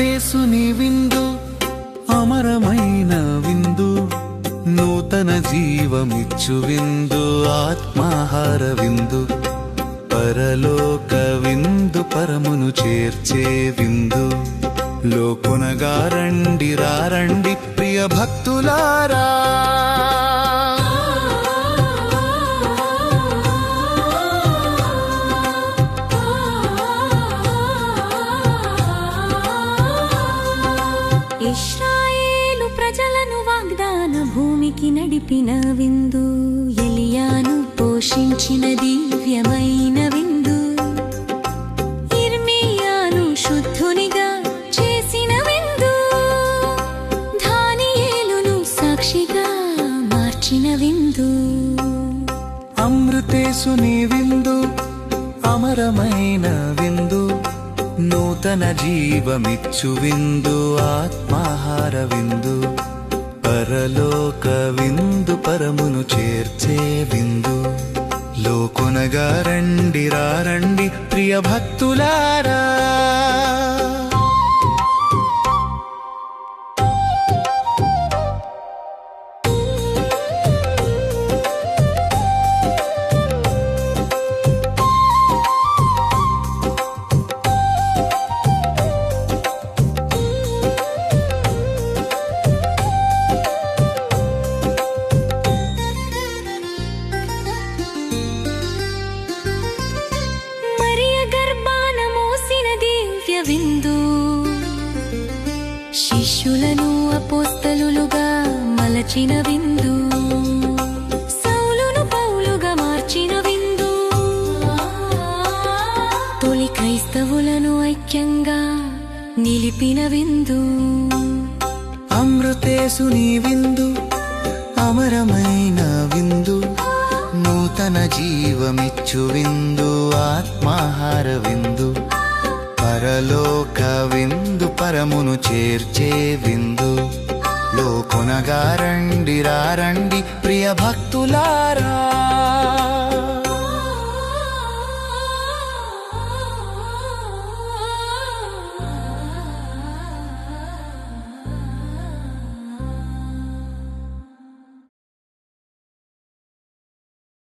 అమృతేసుని విందు అమరమైన విందు నూతన జీవమిచ్చు విందు ఆత్మాహార విందు పరలోక విందు పరమును చేర్చే విందు. లోకునగా రండి రారండి ప్రియ భక్తులారా. ఇస్రాయేలు ప్రజలను వాగ్దాన భూమికి నడిపిన విందు ఎలియాను పోషించిన దివ్యమైన విందు. ఇర్మియాను శుద్ధునిగా చేసిన విందు ధానియేలును సాక్షిగా మార్చిన విందు. అమృతేసుని విందు అమరమైన విందు. నూతన జీవమిచ్చు విందు ఆత్మాహార విందు పరలోక విందు పరమును చేర్చే విందు లోకునగా రండి రారండి ప్రియ భక్తులారా విందు. శిష్యులను అపోస్తలులుగా మలచిన విందు. సౌలును పౌలుగా మార్చిన విందు. తొలి క్రైస్తవులను ఐక్యంగా నిలిపిన విందు. అమృతేసుని విందు అమరమైన విందు నూతన జీవమిచ్చు విందు ఆత్మాహార విందు. పరలోక విందు పరమును చేర్చే విందు. లోకొనగా రండి రారండి ప్రియ భక్తులారా